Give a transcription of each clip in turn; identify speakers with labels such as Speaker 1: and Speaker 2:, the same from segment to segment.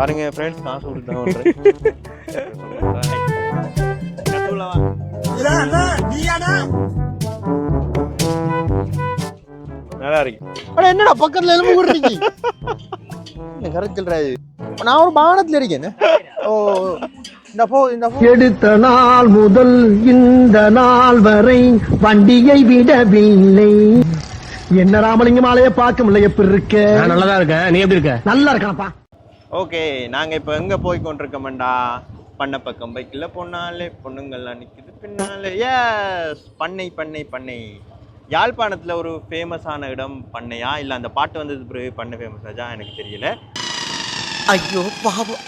Speaker 1: பாருங்க ஃப்ரெண்ட்ஸ் காசு கொடுத்தா நல்லா இருக்கு.
Speaker 2: அட என்னடா பக்கத்துல எலும்பு கூடுறீங்க என்ன கரெக்ட் நான் ஒரு பானத்துல இருக்கேன். ஓ இந்த போ இந்த போ.
Speaker 3: எடுத்த நாள் முதல் இந்த நாள் வரை வண்டியை விடவில்லை. என்ன ராமலிங்கம் ஆலைய பார்க்க முடியல? எப்படி இருக்க?
Speaker 4: நான் நல்லா தான் இருக்கேன். நீ எப்படி இருக்க?
Speaker 3: நல்லா இருக்கானப்பா.
Speaker 1: ஓகே நாங்க இப்ப எங்க போய் கொண்டிருக்கோம்டா? பண்ண பக்கம். பைக்கில் பொண்ணாலே பொண்ணுங்கள்லாம் நிக்குது பின்னாலே எஸ் பண்ணை பண்ணை பண்ணை. யாழ்ப்பாணத்துல ஒரு ஃபேமஸான இடம் பண்ணையா? இல்ல அந்த பாட்டு வந்தது பிறகு பண்ணை ஃபேமஸ் ஆச்சா? எனக்கு தெரியல.
Speaker 3: ஐயோ பாவம்.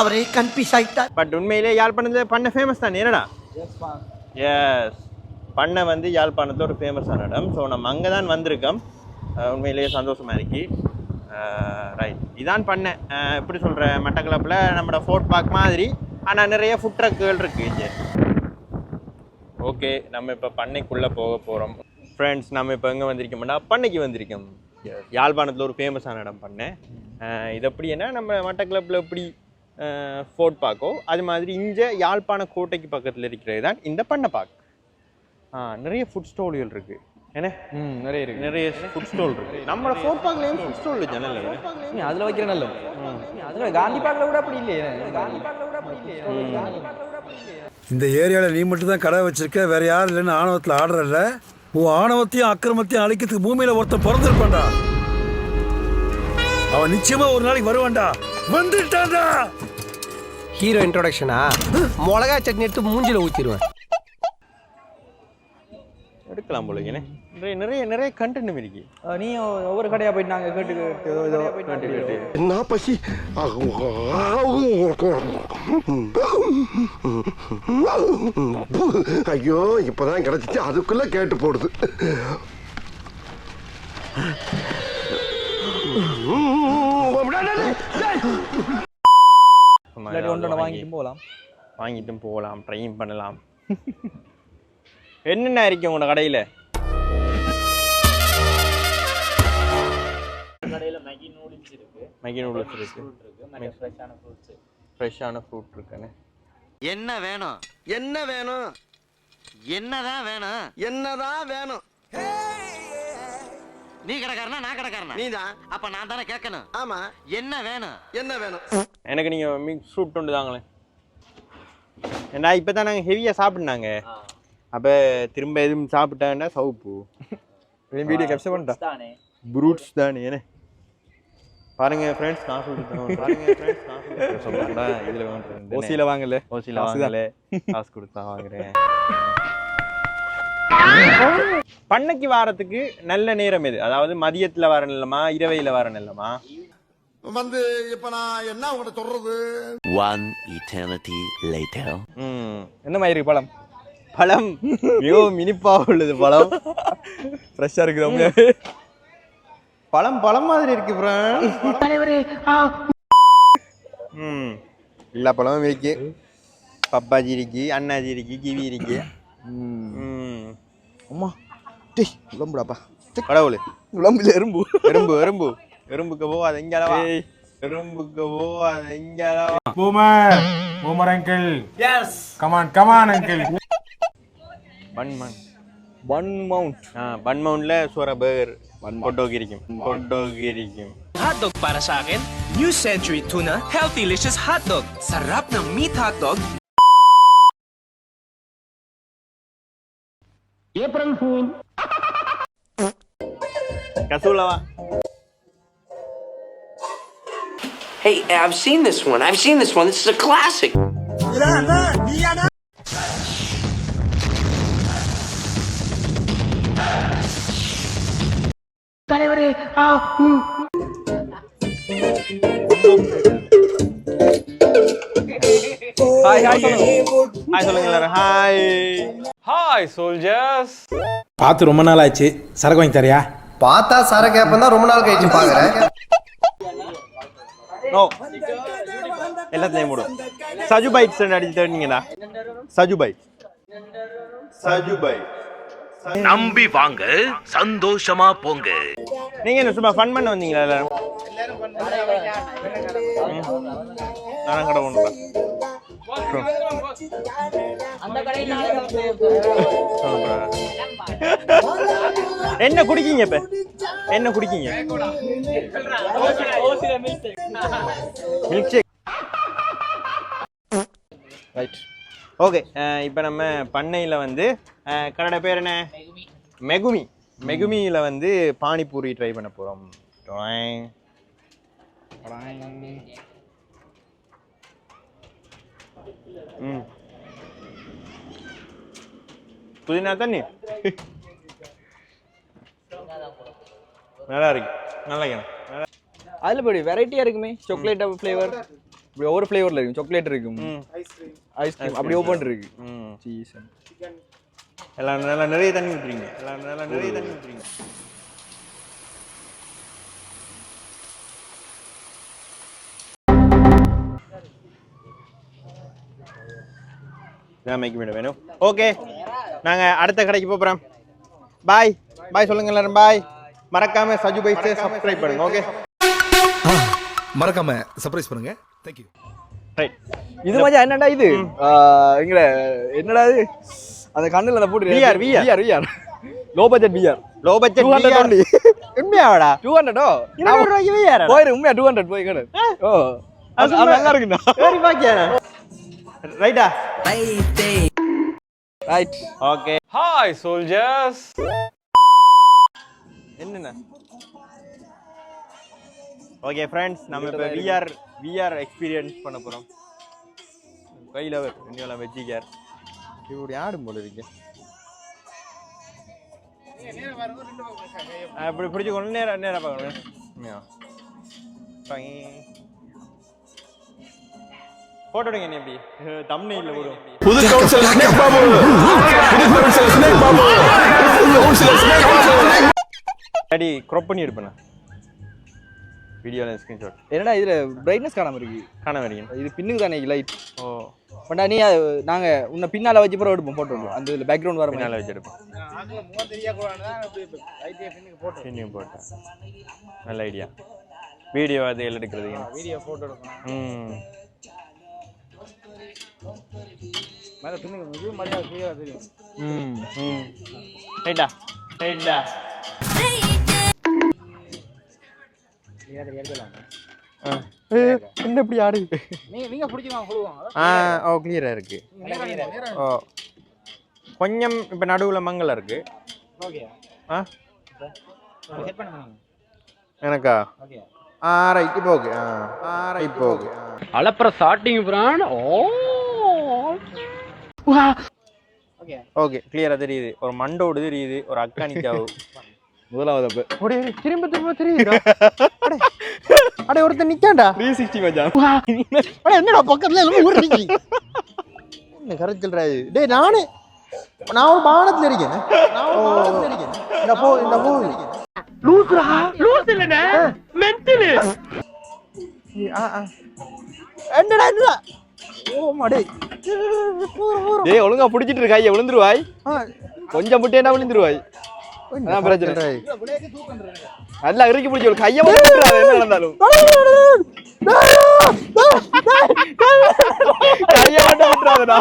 Speaker 3: அவரே கன்ஃபியூஸ் ஆயிட்டார்
Speaker 1: பட் உண்மையிலே யாழ்ப்பாணத்துல பண்ணை ஃபேமஸ் தானே? என்னடா? எஸ் பண்ணை வந்து யாழ்ப்பாணத்துல ஒரு ஃபேமஸான இடம். ஸோ நம்ம அங்கே தான் வந்திருக்கோம் உண்மையிலேயே சந்தோஷமா இருக்கு. ரைட் இதான் பண்ணேன் எப்படி சொல்ற மட்டக்களப்பில் நம்மளோட ஃபோர்ட் பார்க் மாதிரி. ஆனால் நிறைய ஃபுட் ட்ரக்குகள் இருக்கு இங்கே. ஓகே நம்ம இப்போ பண்ணைக்குள்ளே போக போகிறோம் ஃப்ரெண்ட்ஸ் நம்ம இப்போ எங்கே வந்திருக்கோம்னா பண்ணைக்கு வந்திருக்கோம். யாழ்ப்பாணத்தில் ஒரு ஃபேமஸான இடம் பண்ணேன் இது எப்படின்னா நம்ம மட்டக்களப்பில் எப்படி ஃபோர்ட் பார்க்கோ அது மாதிரி இங்கே யாழ்ப்பாண கோட்டைக்கு பக்கத்தில் இருக்கிறது தான் இந்த பண்ணை பார்க் நிறைய ஃபுட் ஸ்டால்கள் இருக்கு. என்ன?
Speaker 2: ம் நிறைய இருக்கு.
Speaker 1: நிறைய ஃபுட் ஸ்டால் இருக்கு. நம்ம ஃபோர்ட் பார்க்லேயும் ஃபுட் ஸ்டால் ஜன்னல்
Speaker 2: நீ அதுல வைக்கிற நல்ல அதுல காந்தி கூட அப்படி இல்லையே. கூட அப்படி இல்லையே.
Speaker 5: இந்த ஏரியாவில் நீ மட்டும் தான் கடை வச்சிருக்க வேற யாரும் இல்லைன்னு ஆணவத்தில் ஆடுறல்ல உன் ஆணவத்தையும் அக்கிரமத்தையும் அழிக்கிறதுக்கு பூமியில ஒருத்தன் பிறந்திருப்பான்டா. அவன் நிச்சயமா ஒரு நாளைக்கு வருவான்டா. வந்துட்டான்டா.
Speaker 4: ஹீரோ இன்ட்ரோடக்ஷனா மிளகா சட்னி எடுத்து மூஞ்சில ஊத்திடுவேன்.
Speaker 1: எடுக்கலாம் போல என்ன? நிறைய நிறைய நிறைய கண்டென்ட் இருக்கு.
Speaker 2: நீ ஒவ்வொரு கடையா போயிட்டு நாங்க கேட்டு
Speaker 3: என்ன பசி? ஐயோ இப்பதான் கிடைச்சிச்சு. அதுக்குள்ள கேட்டு போடுது.
Speaker 2: வாங்கிட்டு போகலாம்.
Speaker 1: வாங்கிட்டும் போகலாம் ட்ரையும் பண்ணலாம். என்னென்ன இருக்கு உங்களோட கடையில்? மேகி நூடுல்ஸ் இருக்கு. ஃப்ரெஷ்ஷான ஃப்ரூட் இருக்குன்னு.
Speaker 6: என்ன வேணும்? என்ன வேணும்? என்னதான் வேணும்?
Speaker 3: என்னதான் வேணும்?
Speaker 6: நீ கடைக்காரனா நான் கடைக்காரனா?
Speaker 3: நீதான்
Speaker 6: அப்ப நான் தானே கேட்கணும்.
Speaker 3: ஆமா.
Speaker 6: என்ன வேணும்?
Speaker 3: என்ன வேணும்?
Speaker 1: எனக்கு நீங்கள் மிக்ஸ் ஃப்ரூட் ஒன்று தாங்களேன். ஏன்னா இப்போ தான் நாங்கள் ஹெவியாக சாப்பிட்னாங்க அப்போ திரும்ப எதுவும் சாப்பிட்டாங்கன்னா சவுப்பு.
Speaker 2: வீடியோ கேப்சர் பண்ணிட்டா?
Speaker 1: ப்ரூட்ஸ் தானே என்ன? பாருங்க ஃப்ரெண்ட்ஸ் காசு கொடுத்தோம் பாருங்க ஃப்ரெண்ட்ஸ் கொடுத்தோம் சொல்லுங்கடா இதில் வேணும்
Speaker 2: ஓசியில வாங்கல. தான்.
Speaker 1: வாங்கல. காசு கொடுத்தா வாங்குறேன். பண்ணைக்கு வாரத்துக்கு நல்ல நேரம் எது? அதாவது மதியத்துல வர நிலமா இரவையில வர நிலமா?
Speaker 3: வந்து இப்ப நான் என்ன உங்கள்கிட்ட சொல்றது?
Speaker 6: One eternity later.
Speaker 1: ம்.
Speaker 2: என்ன மாதிரி இருக்கு பழம்?
Speaker 1: பழம். மிகவும் இனிப்பா உள்ளது பழம்.
Speaker 2: ஃப்ரெஷ்ஷா இருக்கு ரொம்ப
Speaker 1: பழம் பழம் மாதிரி இருக்கு ம். எல்லா பழமும் இருக்கு. பப்பாஜி இருக்கு அண்ணாஜி இருக்கு கிவி இருக்கு. ம்.
Speaker 2: அம்மா டேய் உடம்புடாப்பா.
Speaker 1: கடவுளு.
Speaker 2: உடம்புல எறும்பு.
Speaker 1: எறும்பு எறும்பு. எறும்புக்கு போ அது எங்கேவா எறும்புக்கு போ அது
Speaker 7: Boomer! Boomer uncle! Yes! Come on, come on uncle!
Speaker 1: Bun மன்
Speaker 2: ஒன் மவுண்ட்
Speaker 1: ஆ பன் மவுண்ட்ல சோற burger Hot dog irikim. Hot dog irikim.
Speaker 8: Hotdog para sa akin? New Century Tuna Healthy Delicious hot dog. Sarap ng meat hotdog.
Speaker 3: April
Speaker 1: Fool.
Speaker 8: Hey, I've seen this one. I've seen this one. This is a classic.
Speaker 2: Hi hi
Speaker 1: hi சொல்லுங்க எல்லாரும். Hi
Speaker 2: hi soldiers
Speaker 7: பார்த்து ரொம்ப நாள் ஆச்சு சரக்கு வாங்கி தரியா
Speaker 3: பார்த்தா சர கேப்பன் தான் ரொம்ப நாள் கழிச்சு பாக்குறேன்
Speaker 1: நோ எல்லாத்தையும் மூடும் சஜு பைட்ஸ் அடிச்சு தேடினீங்கடா சஜு பைட் சஜு பைட்
Speaker 8: நம்பி வாங்க சந்தோஷமா போங்க.
Speaker 1: நீங்க என்ன சும்மா ஃபன் பண்ண வந்தீங்களா எல்லாரும்? ம். நான் கடை ஒன்று என்ன குடிக்கீங்க இப்ப? என்ன குடிக்கீங்க? மில்க் ஷேக் ரைட் ஓகே இப்போ நம்ம பண்ணையில் வந்து கடையோட பேர் என்ன? மெகுமி. மெகுமியில் வந்து பானிபூரி ட்ரை பண்ண போகிறோம் ம். புதினா தண்ணி. நல்லா இருக்கு. நல்லா இருக்கு. நல்லா
Speaker 2: அதில் இப்படி வெரைட்டியாக இருக்குமே. சாக்லேட் ஃப்ளேவர் இப்படி ஒவ்வொரு ஃப்ளேவரில் இருக்கும் சாக்லேட் இருக்கும்.
Speaker 1: ம்.
Speaker 2: ஐஸ்கிரீம் அப்படி ஓப்பன் இருக்கு.
Speaker 1: ம்.
Speaker 2: சீஸ்
Speaker 1: எல்லாம் நல்லா நிறைய தண்ணி ஊற்றுறீங்க எல்லாம் நல்லா நிறைய தண்ணி ஊற்றுறீங்க இதான் மேய்க்க வேணும். ஓகே நாங்கள் அடுத்த கடைக்கு போகிறோம் பாய் பாய் சொல்லுங்க எல்லாரும். பாய் மறக்காம சஜு பைஸை சப்ஸ்கிரைப் பண்ணுங்க. ஓகே
Speaker 9: மறக்காம சர்ப்ரைஸ் பண்ணுங்க. தேங்க்யூ
Speaker 1: ரைட்
Speaker 2: இது மஜா என்னடா இது? எங்கட என்னடா இது? அந்த கண்ணுல அந்த போட்டு
Speaker 1: VR, VR.
Speaker 2: VR VR low budget VR
Speaker 1: low budget
Speaker 2: 200 only.
Speaker 1: உண்மையாவாடா?
Speaker 2: டூ ஹண்ட்ரடோ
Speaker 1: இருநூறு ரூபாய்க்கு VR
Speaker 2: போயிரு உண்மையா? டூ ஹண்ட்ரட் போய் கடை ஓ. அது அது நல்லா இருக்குண்ணா.
Speaker 1: சரி பாக்கியா? ரைட்டா
Speaker 2: ரைட்
Speaker 1: ஓகே
Speaker 10: Hi, soldiers.
Speaker 1: என்னண்ணா ஓகே ஃப்ரெண்ட்ஸ் நம்ம இப்போ விஆர் விஆர் எக்ஸ்பீரியன்ஸ் பண்ண போகிறோம் கையில் ரெண்டு வச்சிக்கார் இப்படி ஆடும் போல இருக்கு இப்படி பிடிச்சி கொண்டு நேரம் நேரம் பார்க்கணும். எடுங்க என்ன எப்படி தமிழ் இல்லை விடும்
Speaker 9: புது கவுன்சிலர் ஸ்னேக் பாபு. புது councillor snake Babu. Councillor snake Babu.
Speaker 1: அடி க்ரொப் பண்ணி எடுப்பேன்? வீடியோவில் ஸ்க்ரீன்ஷாட்
Speaker 2: என்னடா இதுல பிரைட்னஸ் காணாம இருக்கு?
Speaker 1: காண வரீங்க
Speaker 2: இது பின்னுக்கு தானே லைட்
Speaker 1: ஓ.
Speaker 2: பண்டா நீ அது நாங்க உன்னை பின்னால வச்சு பிறகு எடுப்போம் போட்டோ அந்த இதுல பேக்ரவுண்ட் வர மாதிரி.
Speaker 1: பின்னால் வச்சு எடுப்பேன் பின்னியும் போட்டேன். நல்ல ஐடியா வீடியோ அது எடுக்கிறது.
Speaker 2: வீடியோ போட்டோ எடுக்கணும்
Speaker 1: ம்.
Speaker 2: மேல பின்னுக்கு கிளியரா தெரியும்.
Speaker 1: ம் ம். ரைட்டா ரைட்டா என்ன இப்படி ஆடு?
Speaker 2: நீங்க பிடிச்சிக்கலாம்
Speaker 1: ஆ ஓ கிளியரா இருக்கு. ஓ கொஞ்சம் இப்போ நடுவில் மங்கலம் இருக்கு. ஆ? எனக்கா? ஆ ரைட் இப்போ ஓகே. ஆ ரைட் இப்போ ஓகே.
Speaker 11: அலப்புற ஸ்டார்டிங் பிரான் ஓ.
Speaker 2: ஓகே.
Speaker 1: ஓகே கிளியரா தெரியுது. ஒரு மண்டோடு தெரியுது ஒரு அக்கானிக்காவு
Speaker 2: முதலாவது அப்ப.
Speaker 1: அப்படியே திரும்ப திரும்ப தெரியுது அடே ஒருத்தன் நிக்காண்டா
Speaker 2: த்ரீ சிக்ஸ்டி மச்சான்.
Speaker 12: அட என்னடா பக்கத்துல எல்லாம் ஊடுறீங்க என்ன கரைச்சல் ராஜு டேய் நானு நான் ஒரு பானத்துல இருக்கேன். நான் ஒரு பானத்துல இருக்கேன். இந்த போ இந்த போ. என்னடா என்னடா ஓ மாடே
Speaker 2: டேய். ஒழுங்கா பிடிச்சிட்டு இருக்க ஐயா விழுந்துருவாய் கொஞ்சம் முட்டேனா விழுந்துருவாய்? நல்லா இறுக்கி பிடிச்சி ஒரு கையை என்ன நடந்தாலும் கையை மட்டும் விட்டுறாதடா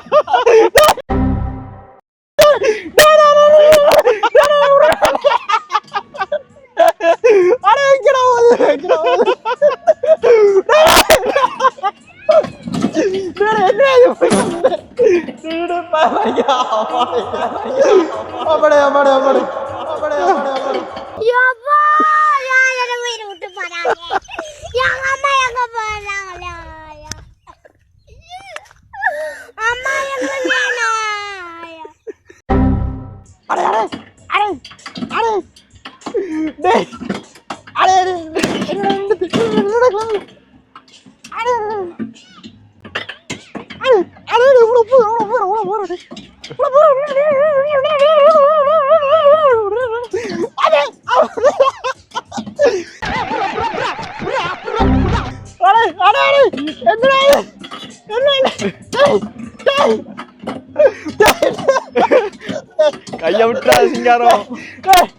Speaker 2: கைய விட்டா சிங்காரம்.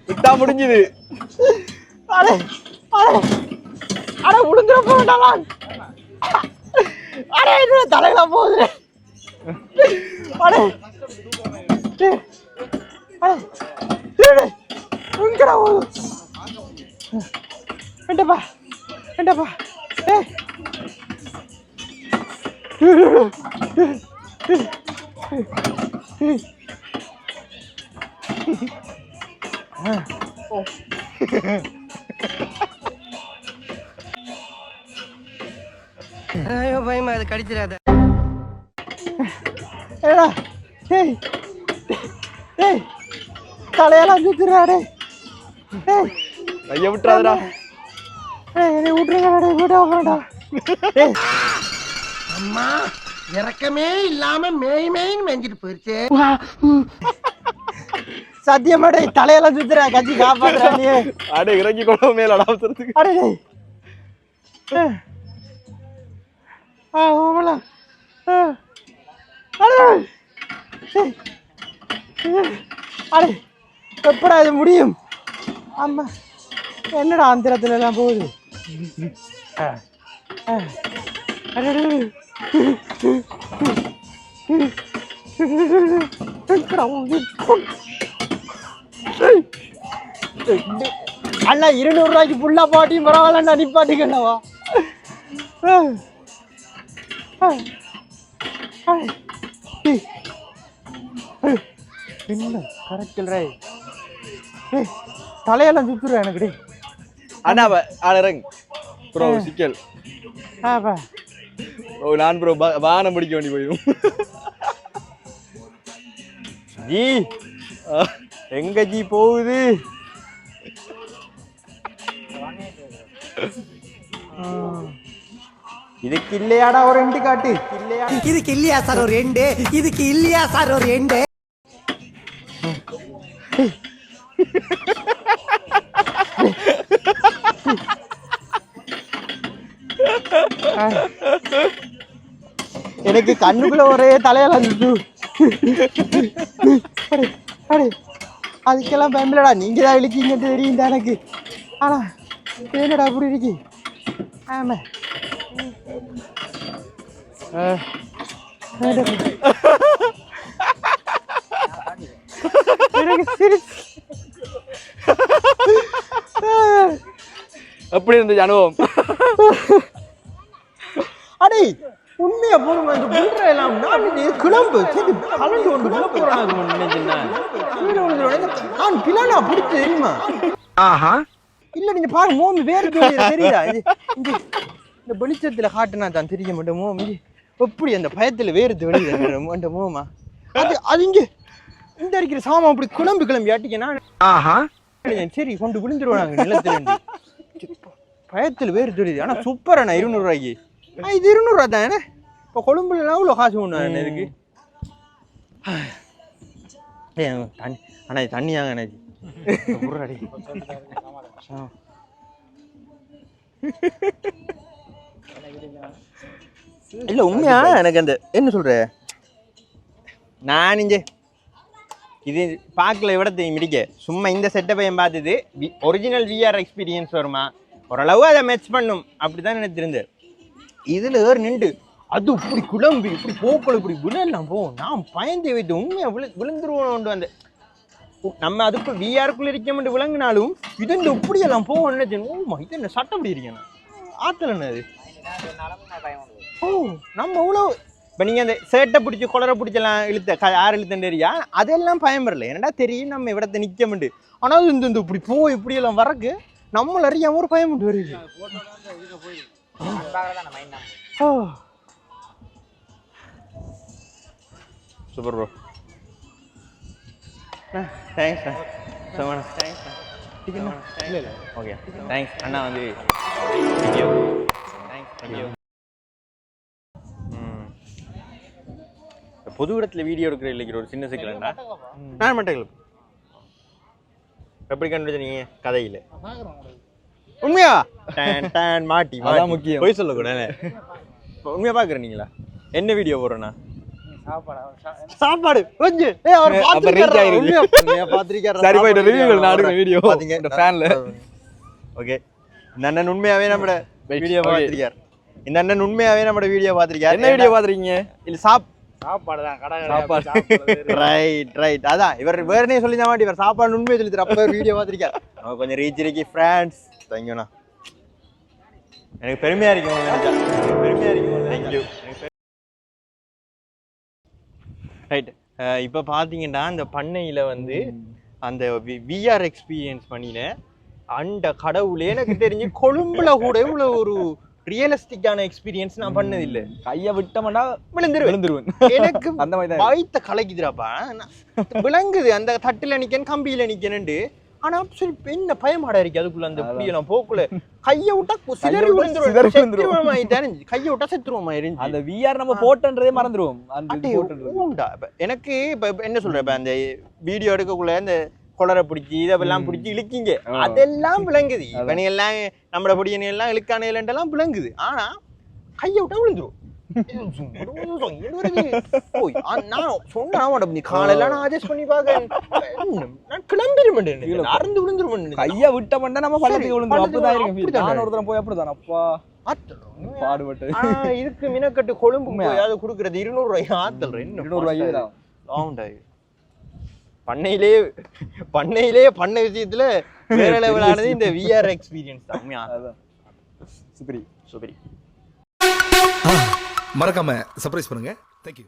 Speaker 2: விட்டா முடிஞ்சது.
Speaker 12: அடே அடே. அடே உளுந்துற போண்டாமா
Speaker 1: அடே என்ன போகுது? அடே. அடே. போகுது. வேண்டப்பா வேண்டப்பா
Speaker 4: ஐயோ பயமா அது கடிச்சிடாத.
Speaker 1: ஏடா டேய் டேய் தலையெல்லாம் சுத்துறா டேய். டேய்
Speaker 2: கையை விட்டுறாதடா.
Speaker 1: டேய் என்னை விட்டுருங்கடா டேய் விட டேய்
Speaker 3: அம்மா இறக்கமே இல்லாம மேய் மேய்ன்னு மேய்ஞ்சிட்டு போயிருச்சு.
Speaker 1: சத்தியமா டேய் தலையெல்லாம் சுத்துறா கட்சி காப்பாத்துறா நீ
Speaker 2: அடே இறங்கி கொள்ள மேல அடாத்துறதுக்கு
Speaker 1: அடே. ஆ ஓமலா ஆ. அடே. அடே. எப்படா இது முடியும்? ஆமா என்னடா அந்திரத்துல எல்லாம் போகுது. அண்ணா இருநூறு ரூபாய்க்கு புல்லா பாட்டியும் பரவாயில்லண்ணா. நிப்பாட்டிக்கண்ணாவா என்ன கரெக்டில் ரே ஏய் தலையெல்லாம் சுத்துறேன் எனக்கு டே
Speaker 2: அண்ணா இறங்கு. ப்ரோ சிக்கல். ஓ நான் ப்ரோ வானம் பிடிக்க வேண்டி போயிடும்.
Speaker 13: ஜி எங்க ஜி போகுது? இதுக்கு இல்லையாடா ஒரு ரெண்டு காட்டு? இல்லையா
Speaker 4: இதுக்கு இல்லையா சார் ஒரு ரெண்டு இதுக்கு இல்லையா சார் ஒரு ரெண்டு
Speaker 1: எனக்கு கண்ணுக்குள்ள ஒரே அடே, அடே அதுக்கெல்லாம் பயமில்லடா. நீங்க தான் இழுக்கீங்க தெரியும் எனக்கு. ஆனா என்னடா அப்படி இருக்கு ஆமா.
Speaker 2: எப்படி இருந்துச்சு அனுபவம்.
Speaker 1: அடே உண்மையா போதும் இந்த புல்ற எல்லாம் நான் கிளம்பு. சரி கலந்து கொண்டு போறாங்க. நான் பிளானா பிடிச்சு தெரியுமா?
Speaker 3: ஆஹா.
Speaker 1: இல்ல நீங்க பாருங்க மோமி வேறு தெரியுதா? இந்த வெளிச்சத்துல காட்டுனா தான் தெரிய மாட்டேன் மோமி. எப்படி அந்த பயத்துல வேறு தெரியுது அந்த மோமா. அது அது இங்க. இந்த இருக்கிற சாமான் அப்படி குழம்பு கிளம்பி ஆட்டிக்கனா
Speaker 3: ஆஹா.
Speaker 1: சரி கொண்டு விழுந்துருவாங்க நிலத்துல. பயத்துல வேறு தெரியுது ஆனா சூப்பர் அண்ணா இருநூறு ரூபாய்க்கு ஆ, இது இருநூறுவா தானே இப்போ கொழும்புலாம் இவ்வளோ காசு ஒன்று இருக்கு தண்ணி அண்ணா தண்ணியாங்க அண்ணாச்சி புறாடி இல்லை உண்மையா? எனக்கு அந்த என்ன சொல்ற? நான் இங்கே இது பார்க்கல விட தெரியும் மிடிக்க. சும்மா இந்த செட்டப்பையும் பார்த்தது ஒரிஜினல் விஆர் எக்ஸ்பீரியன்ஸ் வருமா? ஓரளவு அதை மேட்ச் பண்ணும். அப்படி தான் நினைச்சிருந்தேன் இதில் ஏறு நின்று அது இப்படி குழம்பு இப்படி போக்கள் இப்படி விழலாம் போ. நான் பயந்து வைத்து உண்மையாக விழு விழுந்துருவோம் அந்த நம்ம அதுக்கு விஆருக்குள்ள இருக்க மட்டும் விளங்கினாலும் இது இந்த இப்படியெல்லாம் போவோம் நினைச்சேன் ஓமா இது என்ன சட்டம் இப்படி இருக்கேன்? ஆத்தல என்ன அது ஓ நம்ம இவ்வளோ இப்போ நீங்கள் அந்த சேட்டை பிடிச்சி குளரை பிடிச்செல்லாம் இழுத்த க யார் இழுத்தன்னு தெரியா அதெல்லாம் பயம் வரல என்னடா தெரியும் நம்ம இவிடத்தை நிற்க முடியும் ஆனால் இந்த இந்த இப்படி போ இப்படியெல்லாம் வரக்கு நம்மள அறியாம ஒரு பயம் உண்டு வருது. ஓ
Speaker 13: super bro thanks thanks okay thanks அண்ணா வந்து தேங்க்யூ பொது இடத்துல வீடியோ எடுக்கிற இல்லைக்கிற ஒரு சின்ன சிக்கலண்டா நான் மட்டும் எப்படி கண்டுபிடிச்சீங்க கதையில்? உண்மையா? டான் டான் மாட்டி
Speaker 2: அதான். முக்கியம்.
Speaker 13: பொய் சொல்லக்கூடாது. உண்மையா பாக்குறீங்களா என்ன வீடியோ போடுறேண்ணா சாப்பாடு கொஞ்சம் அவர் பாத்திருக்காரா. உண்மையா பாத்திருக்காரா
Speaker 2: சரி
Speaker 13: video
Speaker 2: வீடியோ.
Speaker 13: பாத்தீங்க?
Speaker 2: இந்த ஃபேன்ல
Speaker 13: ஓகே அண்ணன் உண்மையாவே நம்ம வீடியோ
Speaker 2: okay.
Speaker 1: இந்த அண்ணன் உண்மையாவே நம்ம வீடியோ பார்த்திருக்காரு
Speaker 2: என்ன வீடியோ பாத்துறீங்க
Speaker 1: இல்ல சாப்
Speaker 7: சாப்பாடு. தான் கடை
Speaker 2: சாப்பாடு
Speaker 1: ரைட் ரைட் அதான் இவர் வேறனே சொல்லி தான் மாட்டி இவர் சாப்பாடு உண்மையை சொல்லி தர அப்ப வீடியோ பார்த்திருக்காரு நம்ம கொஞ்சம் ரீச் இருக்கு ஃப்ரான்ஸ் தேங்க்யூண்ணா எனக்கு பெருமையா இருக்கு பெருமையா இருக்கு தேங்க்யூ ரைட் இப்போ பார்த்தீங்கன்னா இந்த பண்ணையில் வந்து அந்த விஆர் எக்ஸ்பீரியன்ஸ் பண்ணினேன். அந்த கடவுளே எனக்கு தெரிஞ்சு கொழும்புல கூட இவ்வளோ ஒரு ரியலிஸ்டிக்கான எக்ஸ்பீரியன்ஸ் நான் பண்ணதில்லை.
Speaker 2: கைய விட்டோம்னா
Speaker 1: விழுந்துருவேன்.
Speaker 2: விழுந்துருவேன்.
Speaker 1: எனக்கு
Speaker 2: அந்த மாதிரி
Speaker 1: வாய்த்த கலக்குதுடாப்பா விளங்குது. அந்த தட்டுல நிக்கணும் கம்பியில நிக்கணுண்டு ஆனா சரி என்ன பயமாடா இருக்கு அதுக்குள்ள அந்த புரியலாம் போக்குல. கைய விட்டா சிதறி விழுந்துரும். செத்துருவோமாயிட்டாரு கைய விட்டா செத்துருவோமா
Speaker 2: அந்த
Speaker 1: இருந்துச்சு
Speaker 2: விஆர் நம்ம போட்டன்றதே மறந்துருவோம். அந்த
Speaker 1: எனக்கு இப்ப என்ன சொல்ற இப்ப அந்த வீடியோ எடுக்கக்குள்ள இந்த கொளரை பிடிச்சி இதெல்லாம் பிடிச்சி இழுக்கிங்க. அதெல்லாம் விளங்குது. இவனை எல்லாம் நம்மட பொடியனை எல்லாம் இழுக்கானையிலண்டெல்லாம் விளங்குது. ஆனா கைய விட்டா விழுந்துரும்.
Speaker 2: பாடுபட்டு.
Speaker 1: இதுக்கு மினக்கட்டு கொழும்பு அது கொடுக்கறது இருநூறு ரூபாய் ஆத்தல்.
Speaker 2: இருநூறு.
Speaker 1: ஆமாண்டாய் பண்ணையிலே பண்ணையிலே பண்ணை விஷயத்துல வேற லெவலானது இந்த விஆர் எக்ஸ்பீரியன்ஸ் தான்.
Speaker 2: அதான். சுப்ரி.
Speaker 1: சுபரி.
Speaker 5: மறக்காம சர்ப்ரைஸ் பண்ணுங்க. தேங்க்யூ